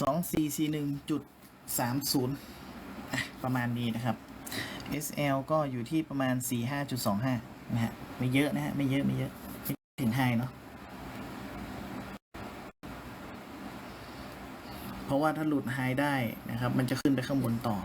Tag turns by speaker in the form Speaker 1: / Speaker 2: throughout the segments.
Speaker 1: สองสี่สี่หนึ่งจุดสามศูนย์ประมาณนี้นะครับ SL ก็อยู่ที่ประมาณสี่ห้าจุดสองห้านะฮะไม่เยอะนะฮะไม่เยอะไม่เยอะไม่ถึงไฮเนาะเพราะว่าถ้าหลุดไฮได้นะครับ มันจะขึ้นไปข้างบนต่อ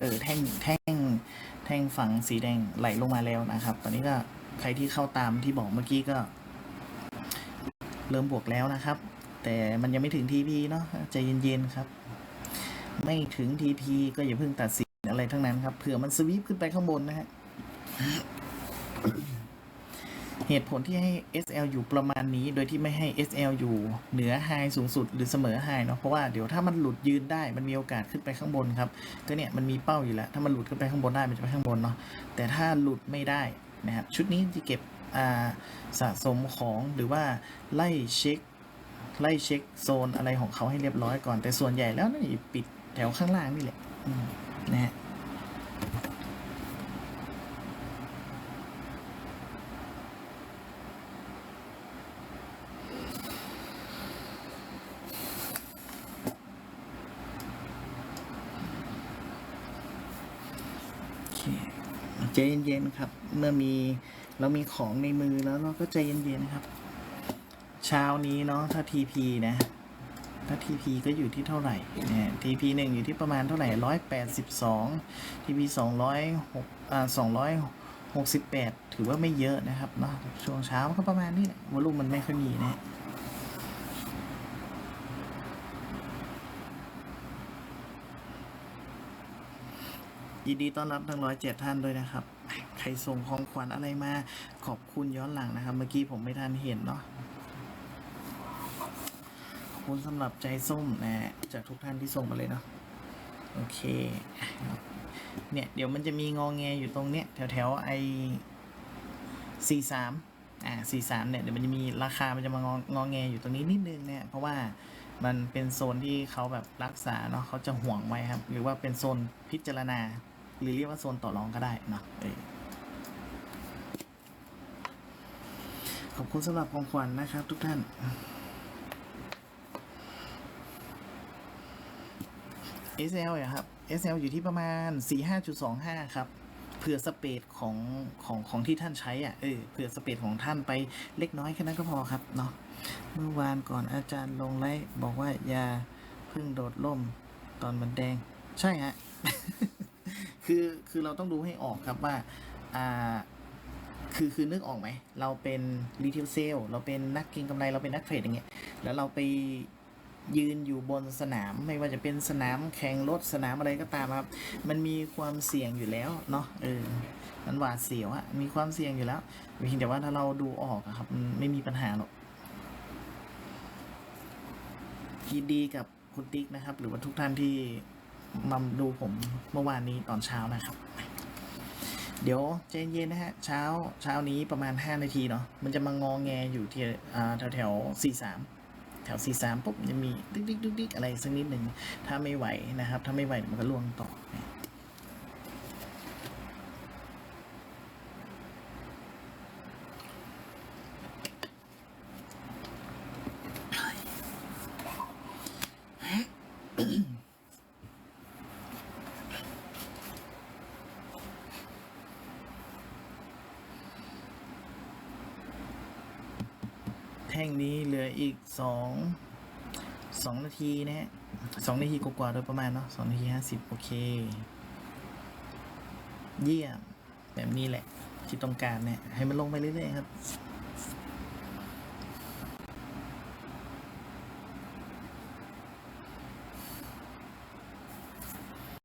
Speaker 1: เออแท่งแท่งแท่งฝั่งสีแดงไหลลงมาแล้วนะครับ ตอนนี้ก็ใครที่เข้าตามที่บอกเมื่อกี้ก็ เริ่มบวกแล้วนะครับ แต่มันยังไม่ถึงทีพีเนาะใจเย็นๆครับ ไม่ถึงทีพีก็อย่าเพิ่งตัดสินอะไรทั้งนั้นครับเผื่อมันสวีปขึ้นไปข้างบนนะฮะ เหตุผลที่ให้ SL อยู่ประมาณนี้ โดยที่ไม่ให้ SL อยู่เหนือ High สูงสุดหรือเสมอ High เนาะเพราะว่าเดี๋ยวถ้ามันหลุดยืนได้มันมีโอกาสขึ้นไปข้างบนครับก็เนี่ยมันมีเป้าอยู่แล้ว ถ้ามันหลุดขึ้นไปข้างบนได้มันจะไปข้างบนเนาะแต่ถ้าหลุดไม่ได้นะครับชุดนี้จะเก็บสะสมของหรือว่าไล่เช็คไล่เช็คโซนอะไรของเขาให้เรียบร้อยก่อนแต่ส่วนใหญ่แล้วนี่ปิดแถวข้างล่างนี่แหละนะฮะ ใจเย็นๆครับ เมื่อมีเรามีของในมือแล้วเราก็ใจเย็นๆครับ เช้านี้เนาะถ้า TP นะ ถ้า TP ก็อยู่ที่เท่าไหร่เนี่ย TP หนึ่งอยู่ที่ประมาณเท่าไหร่ร้อยแปดสิบสอง TP สองร้อยหกอ่าสองร้อยหกสิบแปดถือว่าไม่เยอะนะครับเนาะช่วงเช้าก็ประมาณนี้แหละวอลุ่มมันไม่ค่อยมีนะ ยินดีต้อนรับทั้งร้อยเจ็ดท่านด้วยนะครับ ใครส่งของขวัญอะไรมาขอบคุณย้อนหลังนะครับ เมื่อกี้ผมไม่ทันเห็นเนาะขอบคุณสำหรับใจส้มนะจากทุกท่านที่ส่งมาเลยเนาะโอเคเนี่ยเดี๋ยวมันจะมีงองแงอยู่ตรงเนี้ยแถวแถวไอสี่สามอ่าสี่สามเนี่ยเดี๋ยวมันจะมีราคามันจะมางองงอแงอยู่ตรงนี้นิดนึงเนี่ยเพราะว่ามันเป็นโซนที่เขาแบบรักษาเนาะเขาจะห่วงไว้ครับ หรือว่าเป็นโซนพิจารณา หรือเรียกว่าโซนต่อรองก็ได้นะเออขอบคุณสำหรับของขวัญนะครับ ทุกท่าน SL อะครับ SL อยู่ที่ประมาณ 45.25 ครับ เผื่อสเปดของของของที่ท่านใช้อะ เออ เผื่อสเปดของท่านไปเล็กน้อยแค่นั้นก็พอครับเนาะ เมื่อวานก่อนอาจารย์ลงไลฟ์บอกว่าอย่าเพิ่งโดดล่มตอนมันแดง ใช่ฮะ คือคือเราต้องดูให้ออกครับว่าอ่าคือคือนึกออกไหม เราเป็นรีเทลเซลเราเป็นนักเก็งกำไรเราเป็นนักเทรดอย่างเงี้ยแล้วเราไปยืนอยู่บนสนามไม่ว่าจะเป็นสนามแข่งรถสนามอะไรก็ตามครับ มันมีความเสี่ยงอยู่แล้วเนาะเออมันหวาดเสียวอะมีความเสี่ยงอยู่แล้วเพียงแต่ว่าถ้าเราดูออกครับไม่มีปัญหาหรอกยินดีกับคุณติ๊กนะครับ หรือว่าทุกท่านที่ มาดูผมเมื่อวานนี้ตอนเช้านะครับ เดี๋ยวใจเย็นนะฮะ เช้าเช้านี้ประมาณ 5 นาทีเนาะมันจะมางองแงอยู่ที่แถวแถวสี่สามแถวสี่สามปุ๊บจะมีดิ๊กดิ๊กดิ๊กดิ๊กอะไรสักนิดหนึ่งถ้าไม่ไหวนะครับ ถ้าไม่ไหวมันก็ล่วงต่อแท่งนี้เหลืออีกสองสองนาทีนะฮะสองนาทีกว่าๆโดยประมาณเนาะสองนาทีห้าสิบโอเค เยี่ยมแบบนี้แหละที่ต้องการเนี่ยให้มันลงไปเรื่อยๆครับ